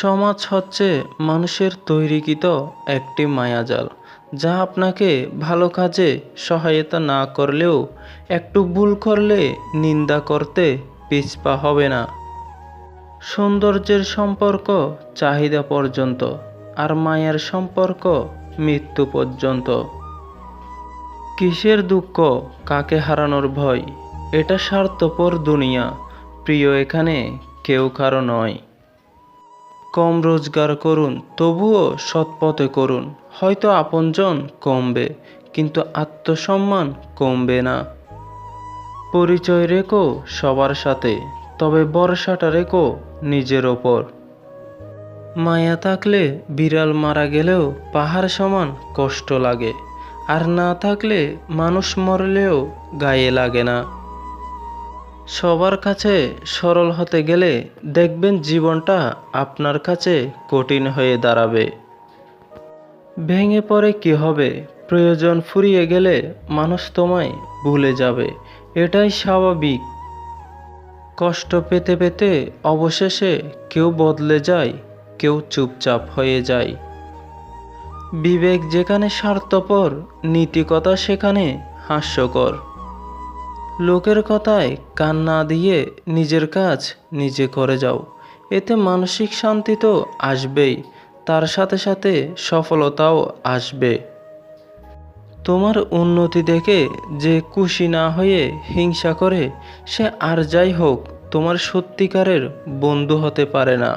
সমাজ হচ্ছে মানুষের তৈরিকৃত একটি মায়াজাল, যা আপনাকে ভালো কাজে সহায়তা না করলেও একটু ভুল করলে নিন্দা করতে পিছপা হবে না। সৌন্দর্যের সম্পর্ক চাহিদা পর্যন্ত আর মায়ের সম্পর্ক মৃত্যু পর্যন্ত। কিসের দুঃখ, কাকে হারানোর ভয়? এটা স্বার্থপর দুনিয়া, প্রিয় এখানে কেউ কারও নয়। কম রোজগার করুন, তবুও সৎ পথে করুন। হয়তো আপনজন কমবে, কিন্তু আত্মসম্মান কমবে না। পরিচয় রেখো সবার সাথে, তবে ভরসাটা রেখো নিজের ওপর। মায়া থাকলে বিড়াল মারা গেলেও পাহাড় সমান কষ্ট লাগে, আর না থাকলে মানুষ মরলেও গায়ে লাগে না। সবার কাছে সরল হতে গেলে দেখবেন জীবনটা আপনার কাছে কঠিন হয়ে দাঁড়াবে। ভেঙে পড়ে কি হবে? প্রয়োজন ফুরিয়ে গেলে মানুষ তোমায় ভুলে যাবে। এটাই স্বাভাবিক। কষ্ট পেতে পেতে অবশেষে কেউ বদলে যায়, কেউ চুপচাপ হয়ে যায়। বিবেক যেখানে স্বার্থপর, নীতিকতা সেখানে হাস্যকর। লোকের কথায় কান না দিয়ে নিজের কাজ নিজে করে যাও। এতে মানসিক শান্তি তো আসবেই, তার সাথে সাথে সফলতাও আসবে। তোমার উন্নতি দেখে যে খুশি না হয়ে হিংসা করে, সে আর যাই হোক, তোমার সত্যিকারের বন্ধু হতে পারে না।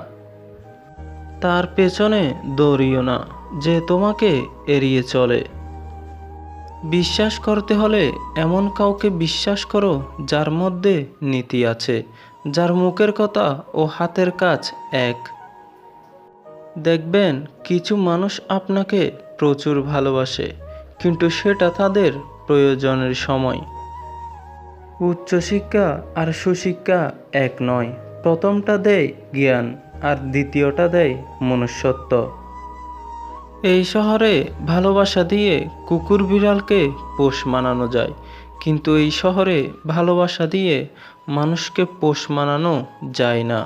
তার পেছনে দৌড়িও না, যে তোমাকে এড়িয়ে চলে। বিশ্বাস করতে হলে এমন কাউকে বিশ্বাস করো যার মধ্যে নীতি আছে, যার মুখের কথা ও হাতের কাজ এক। দেখবেন কিছু মানুষ আপনাকে প্রচুর ভালোবাসে, কিন্তু সেটা তাদের প্রয়োজনের সময়। উচ্চশিক্ষা আর সুশিক্ষা এক নয়। প্রথমটা দেয় জ্ঞান আর দ্বিতীয়টা দেয় মনুষ্যত্ব। এই শহরে ভালোবাসা দিয়ে কুকুর বিড়ালকে পোষ মানানো যায়। কিন্তু এই শহরে ভালোবাসা দিয়ে মানুষকে পোষ মানানো যায় না।